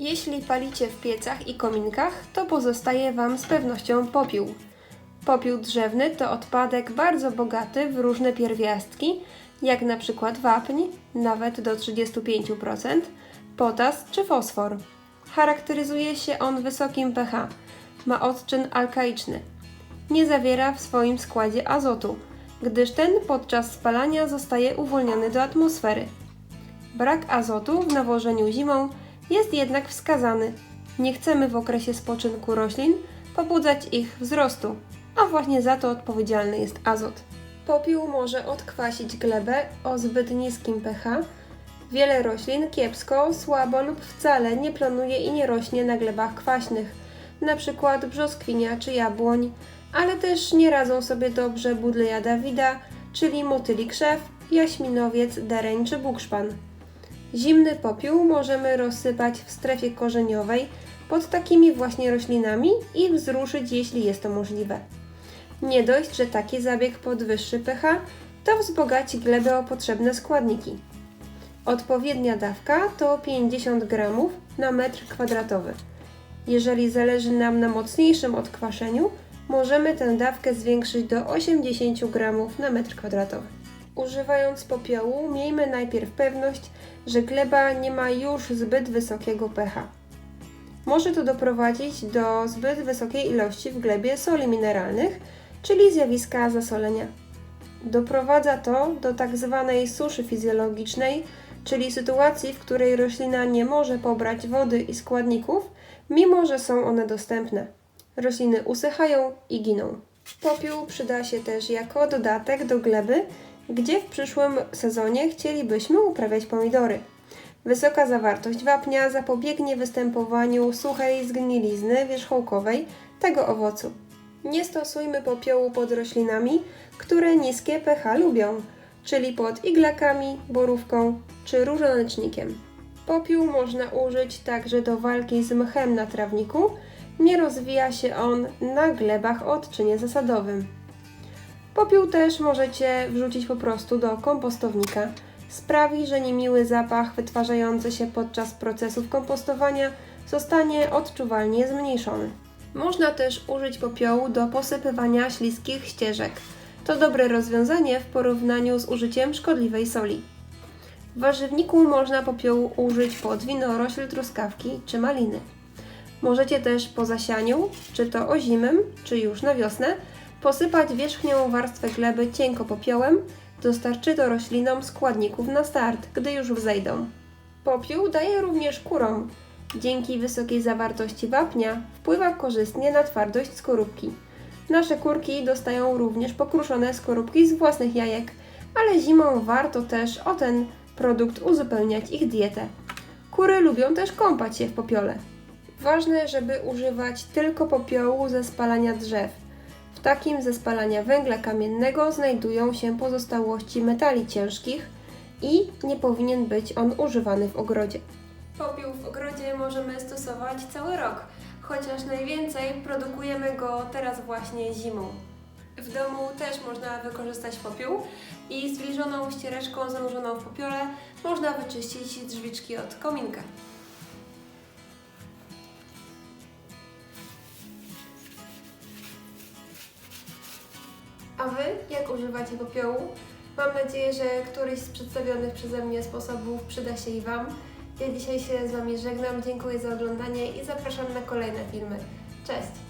Jeśli palicie w piecach i kominkach, to pozostaje Wam z pewnością popiół. Popiół drzewny to odpadek bardzo bogaty w różne pierwiastki, jak na przykład wapń, nawet do 35%, potas czy fosfor. Charakteryzuje się on wysokim pH, ma odczyn alkaiczny. Nie zawiera w swoim składzie azotu, gdyż ten podczas spalania zostaje uwolniony do atmosfery. Brak azotu w nawożeniu zimą jest jednak wskazany. Nie chcemy w okresie spoczynku roślin pobudzać ich wzrostu, a właśnie za to odpowiedzialny jest azot. Popiół może odkwasić glebę o zbyt niskim pH. Wiele roślin kiepsko, słabo lub wcale nie planuje i nie rośnie na glebach kwaśnych, np. brzoskwinia czy jabłoń, ale też nie radzą sobie dobrze budleja Dawida, czyli motyli krzew, jaśminowiec, dereń czy bukszpan. Zimny popiół możemy rozsypać w strefie korzeniowej pod takimi właśnie roślinami i wzruszyć, jeśli jest to możliwe. Nie dość, że taki zabieg podwyższy pH, to wzbogaci glebę o potrzebne składniki. Odpowiednia dawka to 50 g na metr kwadratowy. Jeżeli zależy nam na mocniejszym odkwaszeniu, możemy tę dawkę zwiększyć do 80 g na metr kwadratowy. Używając popiołu, miejmy najpierw pewność, że gleba nie ma już zbyt wysokiego pH. Może to doprowadzić do zbyt wysokiej ilości w glebie soli mineralnych, czyli zjawiska zasolenia. Doprowadza to do tak zwanej suszy fizjologicznej, czyli sytuacji, w której roślina nie może pobrać wody i składników, mimo że są one dostępne. Rośliny usychają i giną. Popiół przyda się też jako dodatek do gleby, gdzie w przyszłym sezonie chcielibyśmy uprawiać pomidory. Wysoka zawartość wapnia zapobiegnie występowaniu suchej zgnilizny wierzchołkowej tego owocu. Nie stosujmy popiołu pod roślinami, które niskie pH lubią, czyli pod iglakami, borówką czy różonecznikiem. Popiół można użyć także do walki z mchem na trawniku. Nie rozwija się on na glebach odczynie zasadowym. Popiół też możecie wrzucić po prostu do kompostownika. Sprawi, że niemiły zapach wytwarzający się podczas procesów kompostowania zostanie odczuwalnie zmniejszony. Można też użyć popiołu do posypywania śliskich ścieżek. To dobre rozwiązanie w porównaniu z użyciem szkodliwej soli. W warzywniku można popiołu użyć pod winorośl, truskawki czy maliny. Możecie też po zasianiu, czy to ozimym, czy już na wiosnę, posypać wierzchnią warstwę gleby cienko popiołem. Dostarczy to roślinom składników na start, gdy już wzejdą. Popiół daje również kurom. Dzięki wysokiej zawartości wapnia wpływa korzystnie na twardość skorupki. Nasze kurki dostają również pokruszone skorupki z własnych jajek, ale zimą warto też o ten produkt uzupełniać ich dietę. Kury lubią też kąpać się w popiole. Ważne, żeby używać tylko popiołu ze spalania drzew. W takim ze spalania węgla kamiennego znajdują się pozostałości metali ciężkich i nie powinien być on używany w ogrodzie. Popiół w ogrodzie możemy stosować cały rok, chociaż najwięcej produkujemy go teraz właśnie zimą. W domu też można wykorzystać popiół i zwilżoną ściereczką zanurzoną w popiole można wyczyścić drzwiczki od kominka. A Wy jak używacie popiołu? Mam nadzieję, że któryś z przedstawionych przeze mnie sposobów przyda się i Wam. Ja dzisiaj się z Wami żegnam, dziękuję za oglądanie i zapraszam na kolejne filmy. Cześć!